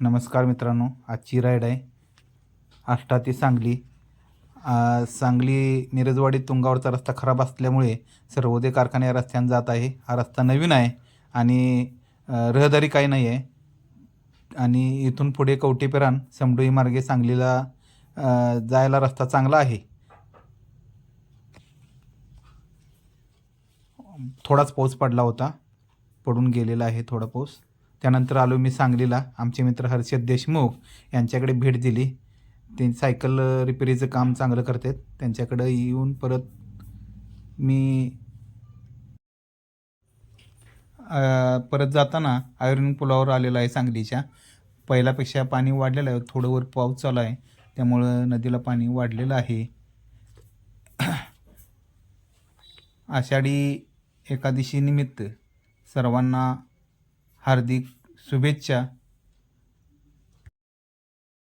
नमस्कार मित्रांनो आजची राईड आहे. आष्टा ते सांगली. सांगली मिरजवाडी तुंगावरचा रस्ता खराब असल्यामुळे सर्वोदय कारखाने या रस्त्याने जात आहे. हा रस्ता नवीन आहे आणि रहदारी काही नाही आहे. आणि इथून पुढे कवटेपेरान समडोई मार्गे सांगलीला जायला रस्ता चांगला आहे. थोडाच पाऊस पडला होता. पडून गेलेला आहे थोडा पाऊस. त्यानंतर आलो मी सांगलीला. आमचे मित्र हर्षद देशमुख यांच्याकडे भेट दिली. ते सायकल रिपेरीचं काम चांगलं करतात. त्यांच्याकडे येऊन परत मी परत जाताना आयर्न पुलावर आलेलो आहे सांगलीच्या. पहिल्यापेक्षा पाणी वाढलेलं आहे. थोडं वर पाऊस चालू आहे. त्यामुळं नदीला पाणी वाढलेलं आहे. आषाढी एकादशी निमित्त सर्वांना हार्दिक शुभेच्छा.